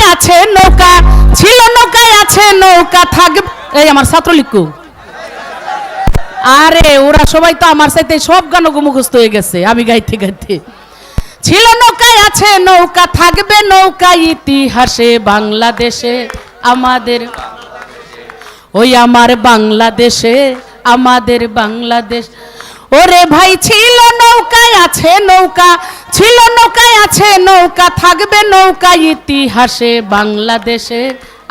নৌকায় আছে নৌকা, ছিল নৌকায় আছে নৌকা, থাকবে। এই আমার ছাত্রলীগ। আরে, ওরা সবাই তো আমার সাথে সব গান মুখস্থ হয়ে গেছে, আমি গাইতে গাইতে। ছিল নৌকায় আছে নৌকা, থাকবে নৌকা ইতিহাসে, বাংলাদেশে, আমাদের ওই আমার বাংলাদেশে, আমাদের বাংলাদেশ। ওরে ভাই, ছিল নৌকায় আছে নৌকা, ছিল নৌকায় আছে নৌকা, থাকবে নৌকা ইতিহাসে বাংলাদেশে,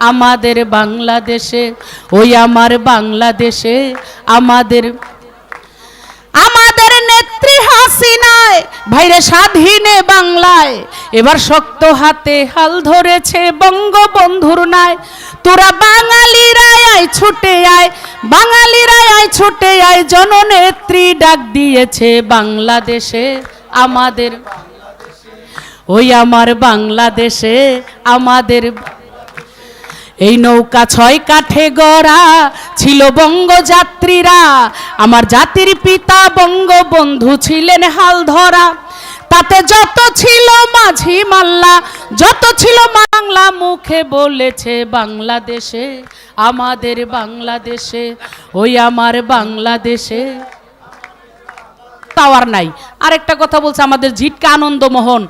আমাদের বাংলাদেশে, ওই আমার বাংলাদেশে, আমাদের আমাদের নেত্রী হাসিনায়, ভাইরে স্বাধীনে বাংলায়, এবার শক্ত হাতে হাল ধরেছে বঙ্গবন্ধুর নাই তোরা বাঙালিরা আয়, ছুটে আয়, বাঙালিরা আয় ছুটে আয় জননেত্রী ডাক দিয়েছে বাংলাদেশে, আমাদের ওই আমার বাংলাদেশে, আমাদের এই নৌকা ছয় কাঠে গড়া ছিল বঙ্গযাত্রীরা। আমার জাতির পিতা বঙ্গবন্ধু ছিলেন হাল ধরা তাতে যত ছিল মাঝি মাল্লা, যত ছিল বাংলা মুখে বলেছে বাংলাদেশে, আমাদের বাংলাদেশে, ওই আমার বাংলাদেশে। টাওয়ার নাই। আরেকটা কথা বলছে আমাদের ঝিটকা আনন্দমোহন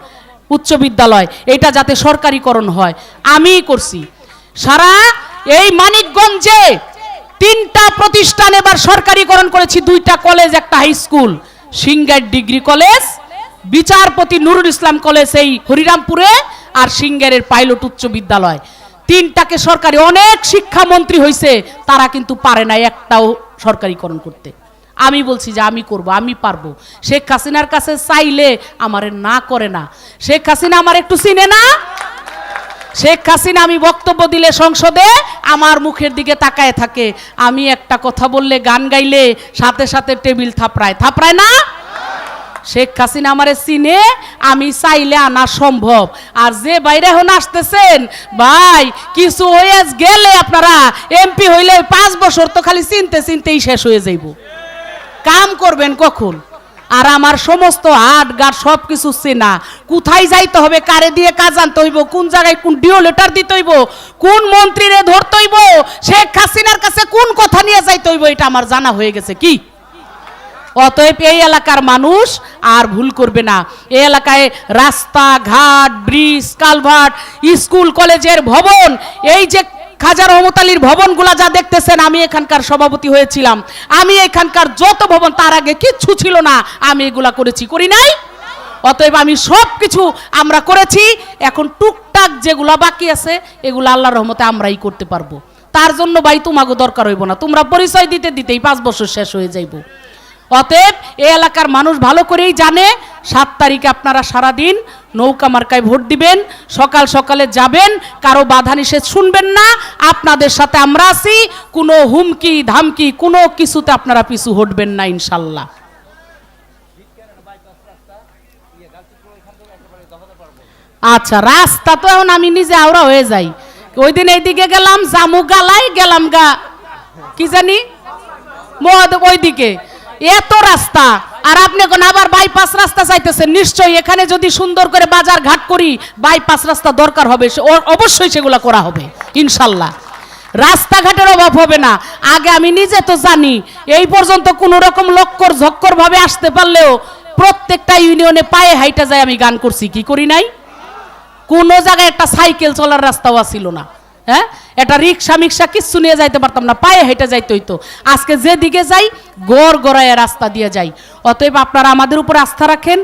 উচ্চ বিদ্যালয়, এটা যাতে সরকারিকরণ হয়। আমিই করছি। সারা এই মানিকগঞ্জে তিনটা প্রতিষ্ঠান এবার সরকারিকরণ করেছি, দুইটা কলেজ একটা high school Singair degree college বিচারপতি নুরুল ইসলাম কলেজ এই হরিরামপুরে আর সিঙ্গারের পাইলট উচ্চ বিদ্যালয়। তিনটাকে সরকারি অনেক শিক্ষামন্ত্রী হয়েছে তারা কিন্তু পারে না একটাও সরকারিকরণ করতে। আমি বলছি যে আমি করব, আমি পারব। শেখ হাসিনার কাছে চাইলে আমারে না করে না। শেখ হাসিনা আমার একটু চিনে না? শেখ হাসিনা আমি বক্তব্য দিলে সংসদে আমার মুখের দিকে তাকায় থাকে। আমি একটা কথা বললে, গান গাইলে সাথে সাথে টেবিল থাপড়ায়। থাপড়ায় না? শেখ হাসিনা আমারে চিনে, আমি চাইলে আনা সম্ভব। আর যে বাইরে এখন আসতেছেন, ভাই, কিছু হয়ে গেলে আপনারা এমপি হইলে পাঁচ বছর তো খালি চিনতে চিনতেই শেষ হয়ে যাইব। কাম করবেন কখন? আর আমার সমস্ত হাট গাট সব কিছু চেনা। কোথায় যাইতে হবে, কারে দিয়ে কাজ আনতে হইব, কোন জায়গায় কোন ডিও লেটার দিতে হইব, কোন মন্ত্রীরে ধরতে হইব, শেখ হাসিনার কাছে কোন কথা নিয়ে যাইতে হইব, এটা আমার জানা হয়ে গেছে কি? অতএব এই এলাকার মানুষ আর ভুল করবে না। এই এলাকায় রাস্তা ঘাট ব্রিজ, কালভার্ট, স্কুল, কলেজের ভবন, এই যে খাজা রহমত আলীর ভবনগুলা যা দেখতেছেন, আমি এখানকার সভাপতি হয়েছিলাম। আমি এখানকার যত ভবন, তার আগে কিচ্ছু ছিল না। আমি এগুলা করেছি, করি নাই? অতএব আমি সব কিছু আমরা করেছি। এখন টুকটাক যেগুলা বাকি আছে, এগুলো আল্লাহর রহমতে আমরাই করতে পারব। তার জন্য ভাই তোমাকে দরকার হইব না। তোমরা পরিচয় দিতে, দিতেই পাঁচ বছর শেষ হয়ে যাইব। অতএব এ এলাকার মানুষ ভালো করেই জানে, সাত তারিখে আপনারা সারাদিন নৌকা মার্কায় ভোট দিবেন, সকাল সকালে যাবেন, কারও বাধা নিষেধ শুনবেন না, আপনাদের সাথে আমরা আছি, কোনো হুমকি, ধামকি, কোনো কিছুতে আপনারা পিছু হটবেন না ইনশাল্লাহ। আচ্ছা রাস্তা তো এখন আমি নিজে আওড়া হয়ে যাই। ওই দিন এইদিকে গেলাম জামু গালাই গেলাম গা, কি জানি ওইদিকে। এত রাস্তা। আর আপনি এখন আবার বাইপাস রাস্তা চাইতেছেন। নিশ্চয়ই এখানে যদি সুন্দর করে বাজার ঘাট করি বাইপাস রাস্তা দরকার হবে। অবশ্যই সেগুলো করা হবে, ইনশাল্লাহ। রাস্তাঘাটের অভাব হবে না। আগে আমি নিজে তো জানি, এই পর্যন্ত কোনো রকম লক্কর ঝক্কর ভাবে আসতে পারলেও প্রত্যেকটা ইউনিয়নে পায়ে হাইটা যায় আমি গান করছি। কি করি নাই? কোনো জায়গায় একটা সাইকেল চলার রাস্তাও ছিল না। হ্যাঁ? একটা রিক্সা মিক্সা কিচ্ছু নিয়ে যাইতে পারতাম না, পায়ে হেঁটে যাইতে হইতো। আজকে যেদিকে যাই, গড় গড়ায় রাস্তা দিয়ে যাই। অতএব আপনারা আমাদের উপরে আস্থা রাখেন,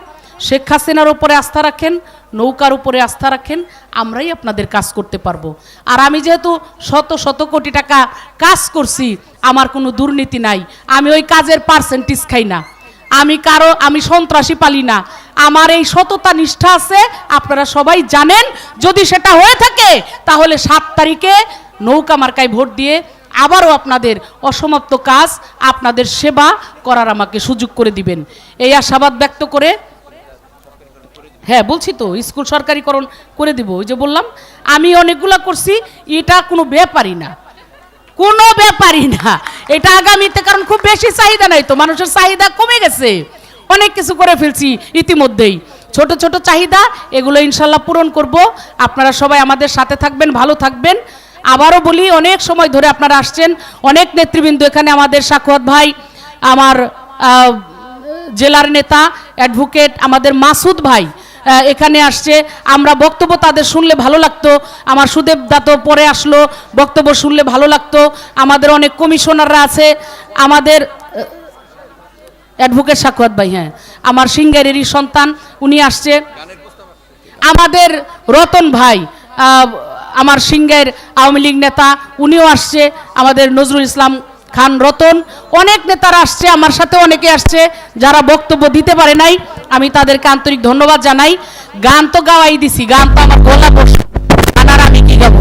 শেখ হাসিনার উপরে আস্থা রাখেন, নৌকার উপরে আস্থা রাখেন, আমরাই আপনাদের কাজ করতে পারব। আর আমি যেহেতু শত শত কোটি টাকা কাজ করছি, আমার কোনো দুর্নীতি নাই। আমি ওই কাজের পার্সেন্টেজ খাই না। আমি কারও, আমি সন্ত্রাসী পালি না। আমার এই সততা নিষ্ঠা আছে, আপনারা সবাই জানেন। যদি সেটা হয়ে থাকে, তাহলে সাত তারিখে নৌকা মার্কায় ভোট দিয়ে আবারও আপনাদের অসমাপ্ত কাজ, আপনাদের সেবা করার আমাকে সুযোগ করে দিবেন। এই আশাবাদ ব্যক্ত করে হ্যাঁ বলছি তো, স্কুল সরকারিকরণ করে দিব, ওই যে বললাম, আমি অনেকগুলো করছি, এটা কোনো ব্যাপারই না। কোনো ব্যাপারই না। এটা আগামীতে, কারণ খুব বেশি চাহিদা নাই তো, মানুষের চাহিদা কমে গেছে। অনেক কিছু করে ফেলছি ইতিমধ্যেই। ছোট ছোট চাহিদা, এগুলো ইনশাল্লাহ পূরণ করব। আপনারা সবাই আমাদের সাথে থাকবেন, ভালো থাকবেন। আবারও বলি, অনেক সময় ধরে আপনারা আসছেন, অনেক নেতৃবৃন্দ এখানে আমাদের সাকুয়াত ভাই, আমার জেলার নেতা অ্যাডভোকেট আমাদের মাসুদ ভাই এখানে আসছে। আমরা বক্তব্য তাদের শুনলে ভালো লাগতো। আমার সুদেব দাতো পরে আসলো, বক্তব্য শুনলে ভালো লাগতো। আমাদের অনেক কমিশনাররা আছে। আমাদের অ্যাডভোকেট সাকুয়াত ভাই হ্যাঁ। আমার সিঙ্গারেরই সন্তান, উনি আসছে। আমাদের রতন ভাই আমার সিঙ্গের আওয়ামী লীগ নেতা, উনিও আসছে, আমাদের নজরুল ইসলাম খান রতন। অনেক নেতারা আসছে, আমার সাথে অনেকে আসছে, যারা বক্তব্য দিতে পারে নাই। আমি তাদেরকে আন্তরিক ধন্যবাদ জানাই। গান তো গাওয়াই দিছি, গান তো আমার গলা বস। আর আমি কি গাবো।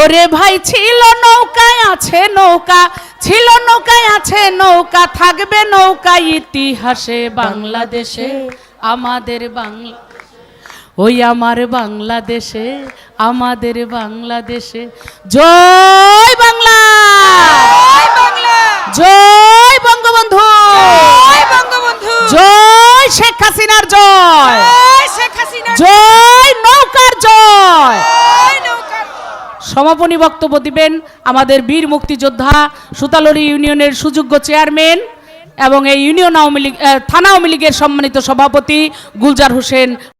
ওরে ভাই, ছিল নৌকায় আছে নৌকা, ছিল নৌকা থাকবে নৌকা ইতিহাসে বাংলাদেশে আমাদের বাংলা ওই আমার বাংলাদেশে আমাদের বাংলাদেশে। জয় বাংলা! জয় বঙ্গবন্ধু! জয় শেখ হাসিনার জয় জয়! সমাপনী বক্তব্য দিবেন আমাদের বীর মুক্তিযোদ্ধা সুতালরি ইউনিয়নের সুযোগ্য চেয়ারম্যান এবং এই ইউনিয়ন আওয়ামী লীগ থানা আওয়ামী লীগের সম্মানিত সভাপতি গুলজার হোসেন